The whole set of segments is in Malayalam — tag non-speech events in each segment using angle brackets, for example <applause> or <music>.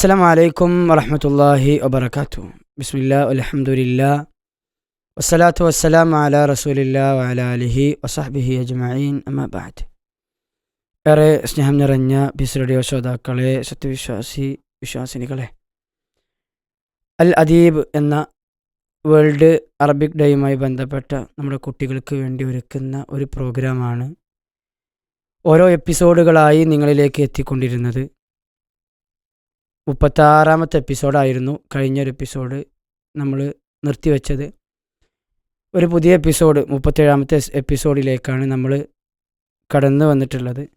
അസ്സലാമു അലൈക്കും വറഹ്മത്തുള്ളാഹി വബറകാതുഹു ബിസ്മില്ലാ അൽഹംദുലില്ലാ വസ്സലാത്തു വസ്സലാം അലാ റസൂലില്ലാ വഅലാ അലിഹി വസഹ്ബിഹി അജ്മഈൻ അമ്മാ ബഅദ് ഏറെ സ്നേഹം നിറഞ്ഞ ബിസ് റേഡിയോ ശ്രോതാക്കളെ സത്യവിശ്വാസി വിശ്വാസിനികളെ. അൽ അദീബ് എന്ന വേൾഡ് അറബിക് ഡേയുമായി ബന്ധപ്പെട്ട നമ്മുടെ കുട്ടികൾക്ക് വേണ്ടി ഒരുക്കുന്ന ഒരു പ്രോഗ്രാമാണ് ഓരോ എപ്പിസോഡുകളായി നിങ്ങളിലേക്ക് എത്തിക്കൊണ്ടിരുന്നത്. മുപ്പത്താറാമത്തെ എപ്പിസോഡായിരുന്നു കഴിഞ്ഞൊരു എപ്പിസോഡ് നമ്മൾ നിർത്തിവെച്ചത്. ഒരു പുതിയ എപ്പിസോഡ് മുപ്പത്തേഴാമത്തെ എപ്പിസോഡിലേക്കാണ് നമ്മൾ കടന്നു വന്നിട്ടുള്ളത്.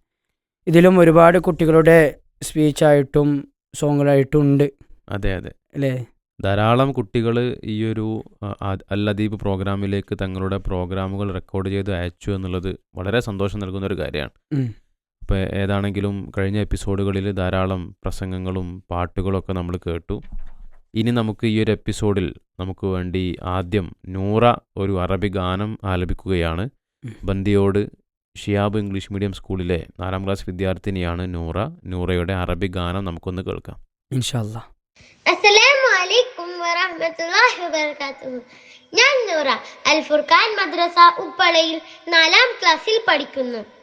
ഇതിലും ഒരുപാട് കുട്ടികളുടെ സ്പീച്ചായിട്ടും സോങ്ങുകളായിട്ടും ഉണ്ട്. അതെ അതെ. അല്ലേ? ധാരാളം കുട്ടികൾ ഈ ഒരു അദീബ് പ്രോഗ്രാമിലേക്ക് തങ്ങളുടെ പ്രോഗ്രാമുകൾ റെക്കോർഡ് ചെയ്ത് അയച്ചു എന്നുള്ളത് വളരെ സന്തോഷം നൽകുന്ന ഒരു കാര്യമാണ്. ഉം. ഇപ്പോൾ ഏതാണെങ്കിലും കഴിഞ്ഞ എപ്പിസോഡുകളിൽ ധാരാളം പ്രസംഗങ്ങളും പാട്ടുകളൊക്കെ നമ്മൾ കേട്ടു. ഇനി നമുക്ക് ഈ ഒരു എപ്പിസോഡിൽ നമുക്ക് വേണ്ടി ആദ്യം നൂറ ഒരു അറബി ഗാനം ആലപിക്കുകയാണ്. ബന്ദിയോട് ഷിയാബ് ഇംഗ്ലീഷ് മീഡിയം സ്കൂളിലെ നാലാം ക്ലാസ് വിദ്യാർത്ഥിനിയാണ് നൂറ. നൂറയുടെ അറബി ഗാനം നമുക്കൊന്ന് കേൾക്കാം. ഇൻഷാല്ല അസ്സലാമു അലൈക്കും വറഹ്മത്തുള്ളാഹി വബറകാതുഹു. ഞാൻ നൂറ അൽ ഫുർഖാൻ മദ്രസ ഉപ്പളയിൽ നാലാം ക്ലാസ്സിൽ പഠിക്കുന്നു.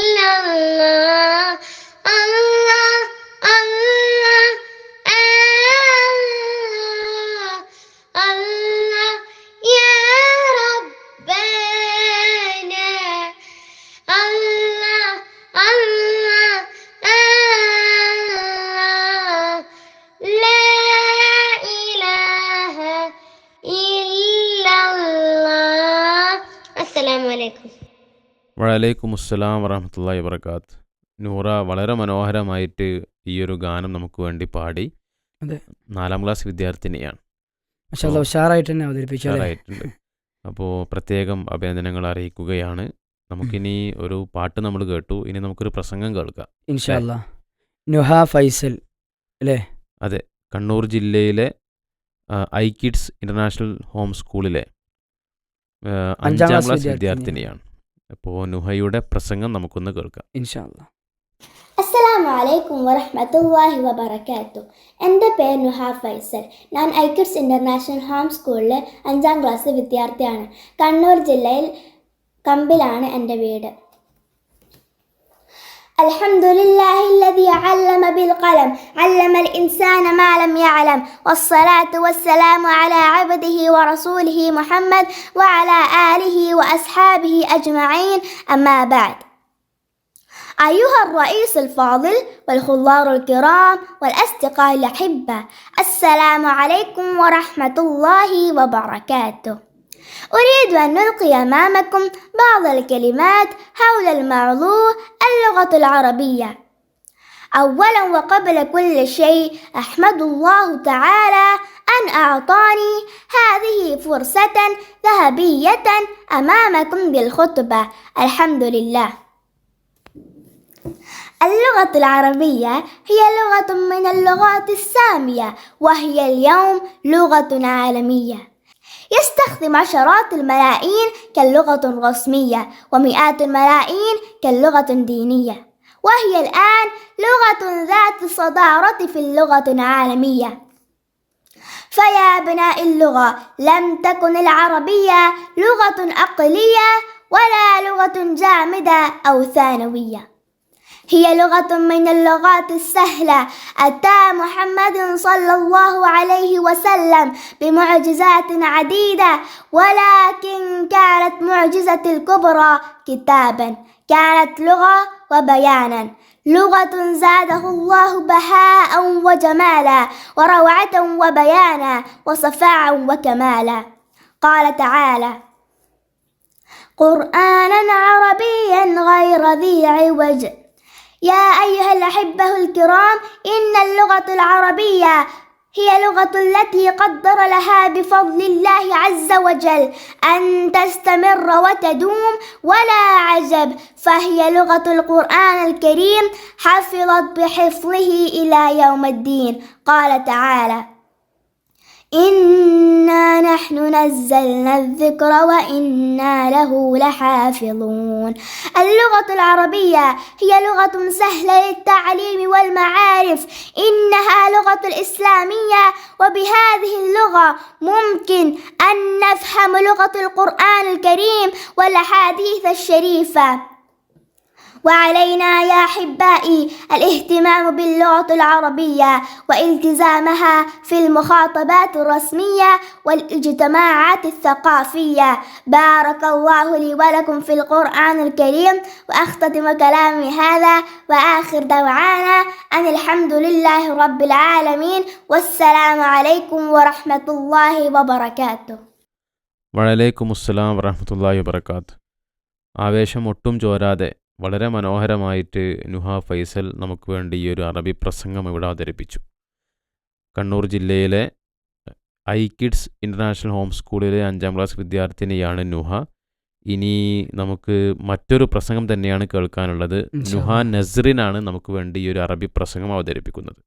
الله വലൈക്കും അസ്സലാം വറഹമത്തല്ലാ വബർക്കാത്ത് നൂറ വളരെ മനോഹരമായിട്ട് ഈ ഒരു ഗാനം നമുക്ക് വേണ്ടി പാടി. അതെ. നാലാം ക്ലാസ് വിദ്യാർത്ഥിനിയാണ്. ഉഷാറായിട്ട് തന്നെ അപ്പോൾ പ്രത്യേകം അഭിനന്ദനങ്ങൾ അറിയിക്കുകയാണ്. നമുക്കിനി ഒരു പാട്ട് നമ്മൾ കേട്ടു. ഇനി നമുക്കൊരു പ്രസംഗം കേൾക്കാം. ഇൻഷാല്ല നുഹ ഫൈസൽ അല്ലേ? അതെ. കണ്ണൂർ ജില്ലയിലെ ഐ കിഡ്സ് ഇന്റർനാഷണൽ ഹോം സ്കൂളിലെ അഞ്ചാം ക്ലാസ് വിദ്യാർത്ഥിനിയാണ്. അപ്പോൾ നുഹയുടെ പ്രസംഗം നമുക്കൊന്ന് കേൾക്കാം. ഇൻഷാല്ല അസ്സലാമു അലൈക്കും വറഹ്മത്തുള്ളാഹി വബറകാതുഹു എന്റെ പേര് നുഹ ഫൈസൽ. ഞാൻ ഐക്കിഡ്സ് ഇന്റർനാഷണൽ ഹോം സ്കൂളിലെ അഞ്ചാം ക്ലാസ് വിദ്യാർത്ഥിയാണ്. കണ്ണൂർ ജില്ലയിൽ കമ്പിലാണ് എന്റെ വീട്. الحمد لله الذي علم بالقلم علم الإنسان ما لم يعلم والصلاة والسلام على عبده ورسوله محمد وعلى آله وأصحابه أجمعين أما بعد. أيها الرئيس الفاضل والخضار الكرام والأصدقاء الأحبة السلام عليكم ورحمة الله وبركاته. أريد أن نلقي أمامكم بعض الكلمات حول الموضوع اللغة العربية. أولا وقبل كل شيء أحمد الله تعالى أن أعطاني هذه فرصة ذهبية أمامكم بالخطبة. الحمد لله. اللغة العربية هي لغة من اللغات السامية وهي اليوم لغة عالمية. يستخدم عشرات الملايين كاللغة الرسمية ومئات الملايين كاللغة الدينية وهي الآن لغة ذات صدارة في اللغة العالمية. فيا أبناء اللغة لم تكن العربية لغة أقلية ولا لغة جامدة أو ثانوية. هي لغة من اللغات السهلة. أتى محمد صلى الله عليه وسلم بمعجزات عديدة ولكن كانت معجزة الكبرى كتابا كانت لغة وبيانا. لغة زاده الله بهاء وجمالا وروعة وبيانا وصفاء وكمالا. قال تعالى قرآنا عربيا غير ذي عوج يا أيها الأحبة الكرام إن اللغة العربية هي لغة التي قدر لها بفضل الله عز وجل أن تستمر وتدوم ولا عجب فهي لغة القرآن الكريم حفظت بحفظه إلى يوم الدين. قال تعالى إنا نحن نزلنا الذكر وإنا له لحافظون اللغة العربية هي لغة سهلة للتعليم والمعارف إنها لغة الإسلامية وبهذه اللغة ممكن أن نفهم لغة القرآن الكريم والأحاديث الشريفة. وعلينا يا احبائي الاهتمام باللغه العربيه والتزامها في المخاطبات الرسميه والاجتماعات الثقافيه بارك الله لي ولكم في القران الكريم واختتم كلامي هذا واخر دعوانا ان الحمد لله رب العالمين والسلام عليكم ورحمه الله وبركاته വലൈക്കും അസ്സലാം വറഹമത്തല്ലാഹി വബർക്കാത്ത് ആവേശം ഒട്ടും ചോരാതെ വളരെ മനോഹരമായിട്ട് നുഹ ഫൈസൽ നമുക്ക് വേണ്ടി ഈ ഒരു അറബി പ്രസംഗം ഇവിടെ അവതരിപ്പിച്ചു. കണ്ണൂർ ജില്ലയിലെ ഐ കിഡ്സ് ഇന്റർനാഷണൽ ഹോം സ്കൂളിലെ അഞ്ചാം ക്ലാസ് വിദ്യാർത്ഥിനിയാണ് നുഹ. ഇനി നമുക്ക് മറ്റൊരു പ്രസംഗം തന്നെയാണ് കേൾക്കാനുള്ളത്. നുഹ നസറിനാണ് നമുക്ക് വേണ്ടി ഈ ഒരു അറബി പ്രസംഗം അവതരിപ്പിക്കുന്നത്.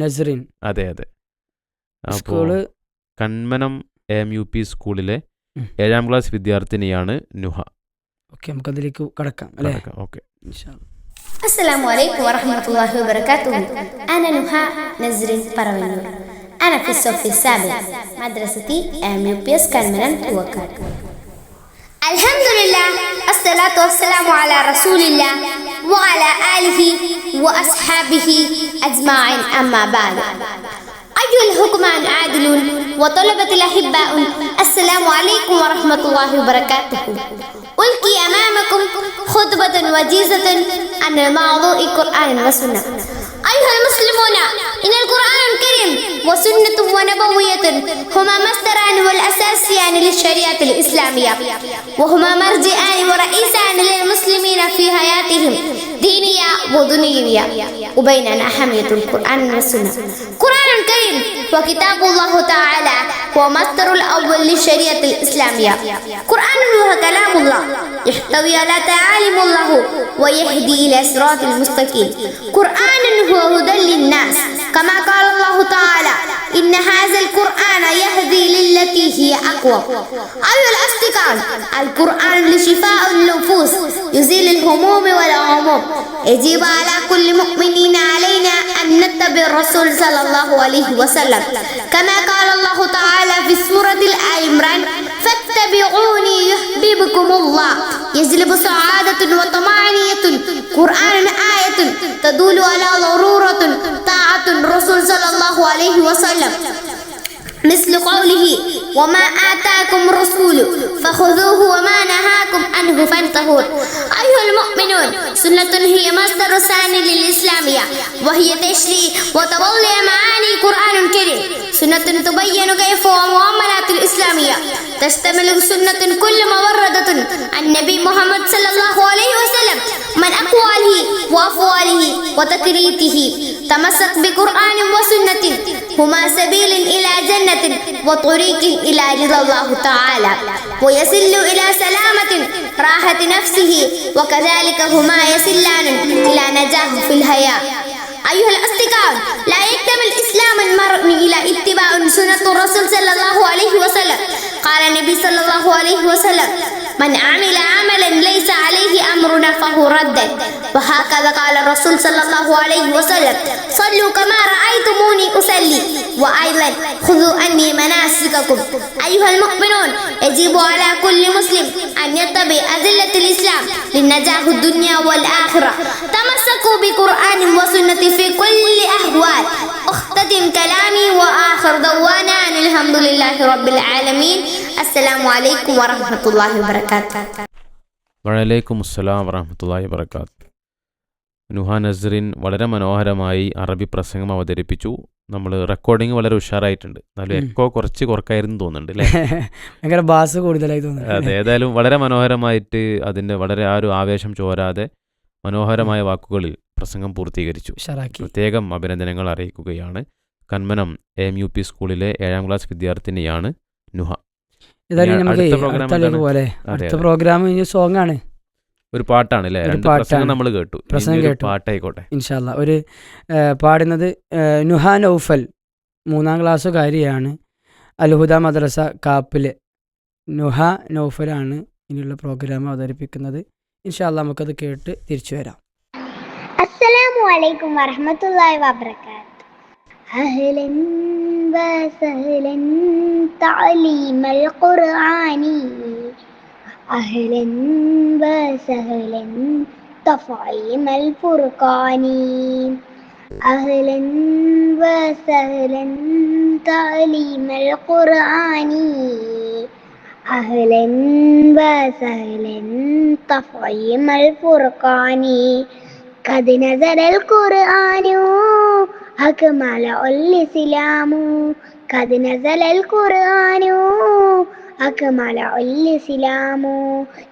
നസ്റിൻ അതെ അതെ. അപ്പോൾ കൺമനം എം യു പി സ്കൂളിലെ. ഏഴാം ക്ലാസ് വിദ്യാർത്ഥിനിയാണ് നുഹ. ഓക്കെ നമുക്കതിലേക്ക് കടക്കാം അല്ലേ ഓക്കെ ഇൻഷാ അല്ലാ. السلام عليكم ورحمة الله وبركاته أنا نهاء نزرين بروينو أنا في الصف السابع مدرستي أم يو بي إس كالمنن توكل الحمد لله الصلاة والسلام على رسول الله وعلى آله وأصحابه أجمعين أما بعد أيها الحكمان عادلون وطلبة الأحباء السلام عليكم ورحمة الله وبركاته ألقي أمامكم خطبة وجيزة عن موضوع القرآن والسنة. أيها المسلمون إن القرآن الكريم وسنة ونبوية هما مصدران والأساسيان للشريعة الإسلامية وهما مرجعان ورئيسان للمسلمين في حياتهم دينية ودنيوية وبيننا أهمية القرآن والسنة. وكتاب الله تعالى هو الأول للشريعة الإسلامية. قرآن هو كلام الله يحتوي على تعاليم الله ويهدي إلى صراط المستقيم. قرآن هو هدى للناس كما قال الله تعالى إن هذا القرآن يهدي للتي هي أقوى. أيها الأصدقاء القرآن لشفاء النفوس يزيل الهموم والغموم يجب على كل مؤمنين الرسول صلى الله عليه وسلم كما قال الله تعالى في سورة الآل عمران فاتبعوني يحببكم الله يجلب سعادة وطمأنينة قرآن آية تدل على ضرورة طاعة الرسول صلى الله عليه وسلم مثل قوله وما آتاكم الرسول فخذوه وما نهاكم عنه فانتهوا أيها المؤمنون سنة هي مصدر ثاني للإسلامية وهي تشريع وتولي معاني القرآن الكريم. سنة تبين كيف ومعاملات الإسلامية تشتمل سنة كل موردة عن النبي محمد صلى الله عليه وسلم من أقواله وأفواله وتكريته تمسك بقرآن وسنة هما سبيل إلى جنة وطريق إلى رضا الله تعالى. ويسل إلى سلامة راحة نفسه وكذلك هما يسلان إلى نجاح في الحياة. أيها الأصدقاء لا يكتمل إسلام المرء إلى اتباع سنة الرسول صلى الله عليه وسلم. قال النبي صلى الله عليه وسلم من عمل عملا ليس عليه أمرنا فهو رد. وهكذا قال الرسول صلى الله عليه وسلم. صلوا كما رأيتموني أصلي. وأيضا خذوا عني مناسككم. أيها المؤمنون يجب على كل مسلم أن يتبع أدلة الإسلام للنجاح الدنيا والآخرة. تمسكوا بقرآن وسنة في كل أحوال. أختتم كلامي وآخر دوانا. الحمد لله رب العالمين. السلام عليكم ورحمة الله وبركاته. വലൈക്കും അസ്സലാം വറഹമത്തല്ലാഹി വബർക്കാത്ത് നുഹ നസറിൻ വളരെ മനോഹരമായി അറബി പ്രസംഗം അവതരിപ്പിച്ചു. നമ്മൾ റെക്കോർഡിംഗ് വളരെ ഉഷാറായിട്ടുണ്ട്. നല്ല എക്കോ കുറച്ച് കുറക്കായിരുന്നു തോന്നുന്നുണ്ട് അല്ലേ? <laughs> ഭയങ്കര ബാസ് കൂടുതലായി അതെ തോന്നുന്നു ഏതായാലും വളരെ മനോഹരമായിട്ട് അതിന്റെ വളരെ ആ ഒരു ആവേശം ചോരാതെ മനോഹരമായ വാക്കുകളിൽ പ്രസംഗം പൂർത്തീകരിച്ചു. പ്രത്യേകം അഭിനന്ദനങ്ങൾ അറിയിക്കുകയാണ്. കന്മനം എം യു പി സ്കൂളിലെ ഏഴാം ക്ലാസ് വിദ്യാർത്ഥിനിയാണ് നുഹ. ഏതായാലും നമുക്ക് അടുത്തലേക്ക് പോലെ അടുത്ത പ്രോഗ്രാം ഇനി സോങ് ആണ്. ഒരു പാട്ടാണ് അല്ലേ? രണ്ട് പ്രസംഗം നമ്മൾ കേട്ടു. പ്രസംഗം കേട്ടു. പാട്ടായിക്കോട്ടെ. ഇൻഷാല്ല ഒരു പാടുന്നത് നുഹാൻ ഔഫൽ മൂന്നാം ക്ലാസ്സുകാരിയാണ്. അൽഹുദ മദ്രസ കാപ്പിലെ നുഹ നൗഫലാണ് ഇനിയുള്ള പ്രോഗ്രാം അവതരിപ്പിക്കുന്നത്. ഇൻഷാല്ല നമുക്കത് കേട്ട് തിരിച്ചു വരാം. അസ്സലാമു അലൈക്കും വറഹമത്തല്ലാഹി വബറകാത്ത്. അഹ്ലൻ وسهلا تعليم القرآن. أهلا وسهلا تفعيم الفرقان. أهلا وسهلا تعليم القرآن. أهلا وسهلا تفعيم الفرقان. قد نزل القرآن أكمل الإسلام قد نزل القرآن أكمل الإسلام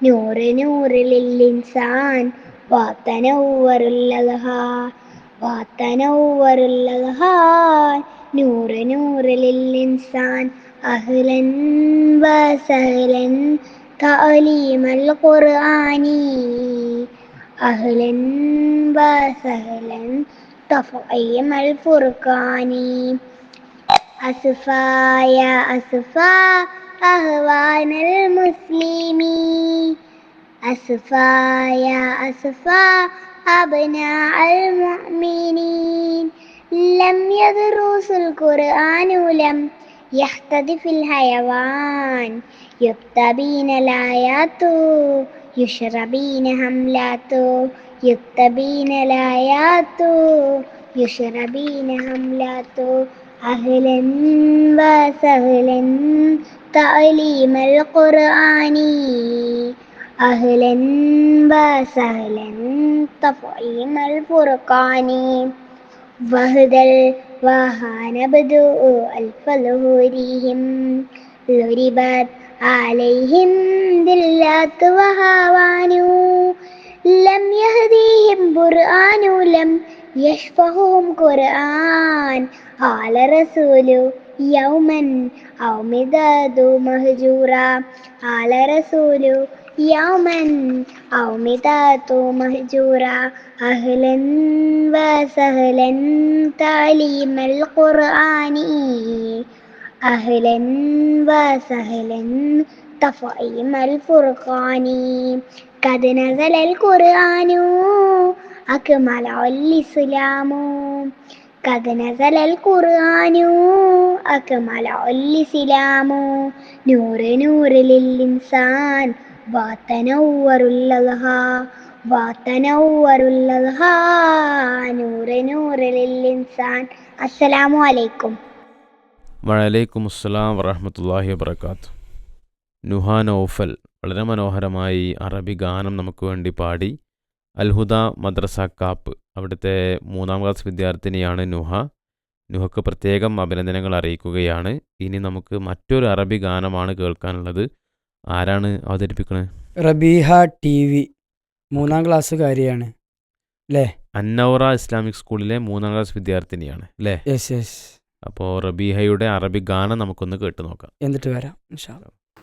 نور نور للإنسان وتنور الأذهان وتنور الأذهان نور نور للإنسان أهلا وسهلا تعليم القرآن أهلا وسهلا تفعيم الفرقان. أسفا يا أسفا أهوان المسلمين أسفا يا أسفا أبناء المؤمنين. لم يدرس القرآن لم يختطف الحيوان. يكتبين الآيات يشربين هملات يكتبين الآيات يشربين هملات أهلا وسهلا تعليم القرآن أهلا وسهلا تفعيم الفرقان وهدى وهان بدء ألف ظهورهم ضربت عليهم ذلات وهوان ലം യഹ്ദീഹിം ഖുർആനു ലം യഷ്ഫഹും ഖുർആൻ. ഖാല റസൂലു യൗമൻ ഔ മിദാദു മഹ്ജൂറ. ഖാല റസൂലു യൗമൻ ഔ മിദാദു മഹ്ജൂറ. അഹ്ലൻ വസഹ്ലൻ തലീമൽ ഖുർആനി. അഹ്ലൻ വസഹ്ലൻ تفعيم الفرقان قد نزل القرآن أكمل الإسلام قد نزل القرآن أكمل الإسلام نور نور للإنسان وتنور الأضحى وتنور الأضحى نور نور للإنسان السلام عليكم വലൈക്കും അസ്സലാം വറഹമത്തല്ലാഹി വബർക്കാത്തു നുഹ ഓഫൽ വളരെ മനോഹരമായി അറബി ഗാനം നമുക്ക് വേണ്ടി പാടി. അൽഹുദ മദ്രസ കാപ്പ് അവിടുത്തെ മൂന്നാം ക്ലാസ് വിദ്യാർത്ഥിനിയാണ് നുഹ. നുഹക്ക് പ്രത്യേകം അഭിനന്ദനങ്ങൾ അറിയിക്കുകയാണ്. ഇനി നമുക്ക് മറ്റൊരു അറബി ഗാനമാണ് കേൾക്കാനുള്ളത്. ആരാണ് അവതരിപ്പിക്കുന്നത് റബീഹ ടി വി മൂന്നാം ക്ലാസ്സുകാരിയാണ് അല്ലേ അന്നൗറ ഇസ്ലാമിക് സ്കൂളിലെ മൂന്നാം ക്ലാസ് വിദ്യാർത്ഥിനിയാണ് അല്ലേ അപ്പോൾ റബീഹയുടെ അറബി ഗാനം നമുക്കൊന്ന് കേട്ടു നോക്കാം. എന്നിട്ട് വരാം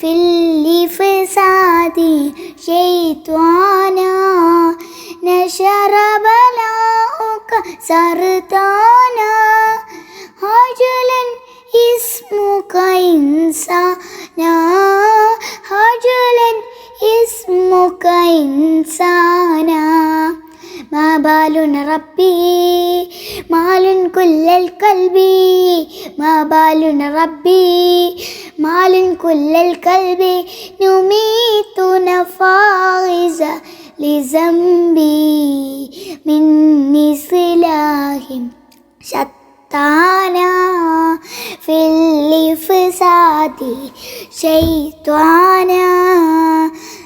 في الفساد شيطانا نشر بلاؤك سرطانا هجلا اسمك إنسانا هجلا اسمك إنسانا ما بال ربي مال كل القلب ما بال ربي مال كل القلب نميت نفائز لذنبي مني سلاح شتانا في الفساد شيطانا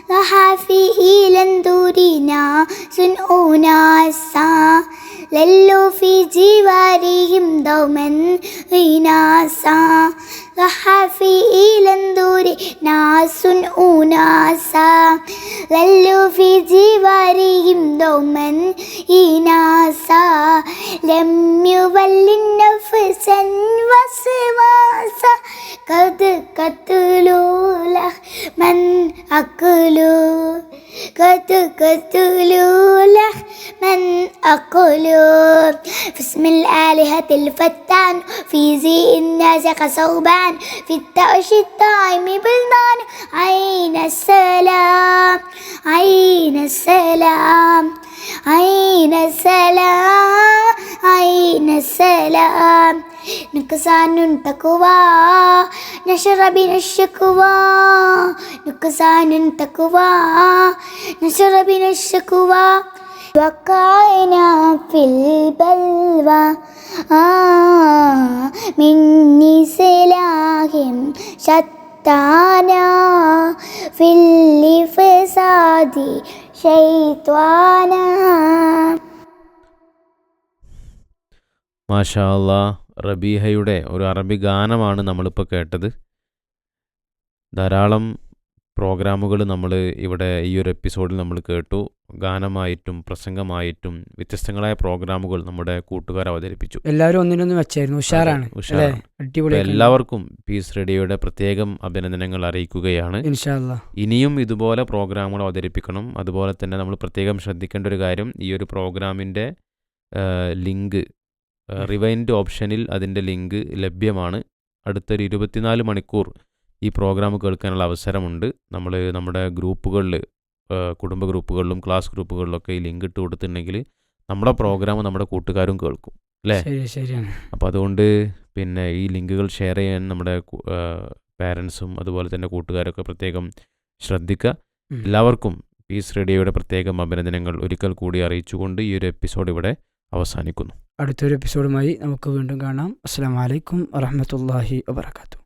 ضحى فيه لندورنا سنء ناسا للوا في جوارهم دوما غناسا ضحى فيه لندورنا سنء ناسا للوا في جوارهم دوما إناسا. لم يول نفسا وسواسا قد قتلوا له من أكلوا قد قتلوا له من أقلوا؟ في اسم الآلهة الفتان في زي الناس كصوبان في التأش التائم بلدان عين السلام عين السلام عين السلام عين السلام نكسان تقوى نشر بنا الشكوى نكسان تقوى نشر بنا الشكوى وقعنا في البلوى آه مني سلاح شتانا في الفساد شيطانا മാഷാ അല്ലാ റബീഹയുടെ ഒരു അറബി ഗാനമാണ് നമ്മളിപ്പോൾ കേട്ടത് ധാരാളം പ്രോഗ്രാമുകൾ നമ്മൾ ഇവിടെ ഈ ഒരു എപ്പിസോഡിൽ നമ്മൾ കേട്ടു. ഗാനമായിട്ടും പ്രസംഗമായിട്ടും വ്യത്യസ്തങ്ങളായ പ്രോഗ്രാമുകൾ നമ്മുടെ കൂട്ടുകാർ അവതരിപ്പിച്ചു. എല്ലാവരും ഒന്നിനൊന്നും വെച്ചായിരുന്നു. ഉഷാറാണ് എല്ലാവർക്കും പീസ് റേഡിയോയുടെ പ്രത്യേകം അഭിനന്ദനങ്ങൾ അറിയിക്കുകയാണ്. ഇനിയും ഇതുപോലെ പ്രോഗ്രാമുകൾ അവതരിപ്പിക്കണം. അതുപോലെ തന്നെ നമ്മൾ പ്രത്യേകം ശ്രദ്ധിക്കേണ്ട ഒരു കാര്യം ഈ ഒരു പ്രോഗ്രാമിന്റെ ലിങ്ക് റിവൈൻഡ് ഓപ്ഷനിൽ അതിന്റെ ലിങ്ക് ലഭ്യമാണ്. അടുത്തൊരു ഇരുപത്തിനാല് മണിക്കൂർ ഈ പ്രോഗ്രാം കേൾക്കാനുള്ള അവസരമുണ്ട്. നമ്മൾ നമ്മുടെ ഗ്രൂപ്പുകളിൽ കുടുംബ ഗ്രൂപ്പുകളിലും ക്ലാസ് ഗ്രൂപ്പുകളിലൊക്കെ ഈ ലിങ്ക് ഇട്ട് കൊടുത്തിട്ടുണ്ടെങ്കിൽ നമ്മുടെ പ്രോഗ്രാം നമ്മുടെ കൂട്ടുകാരും കേൾക്കും അല്ലേ? ശരി ശരിയാണ്. അപ്പോൾ അതുകൊണ്ട് പിന്നെ ഈ ലിങ്കുകൾ ഷെയർ ചെയ്യാൻ നമ്മുടെ പാരൻസും അതുപോലെ തന്നെ കൂട്ടുകാരൊക്കെ പ്രത്യേകം ശ്രദ്ധിക്കുക. എല്ലാവർക്കും പീസ് റേഡിയോയുടെ പ്രത്യേകം അഭിനന്ദനങ്ങൾ. ഒരിക്കൽ കൂടി അറിയിച്ചുകൊണ്ട് ഈ ഒരു എപ്പിസോഡ് ഇവിടെ അവസാനിക്കുന്നു. അടുത്തൊരു എപ്പിസോഡുമായി നമുക്ക് വീണ്ടും കാണാം. അസ്സാം വലൈക്കും വറഹമത്തല്ലാഹി വാബർക്കാത്തു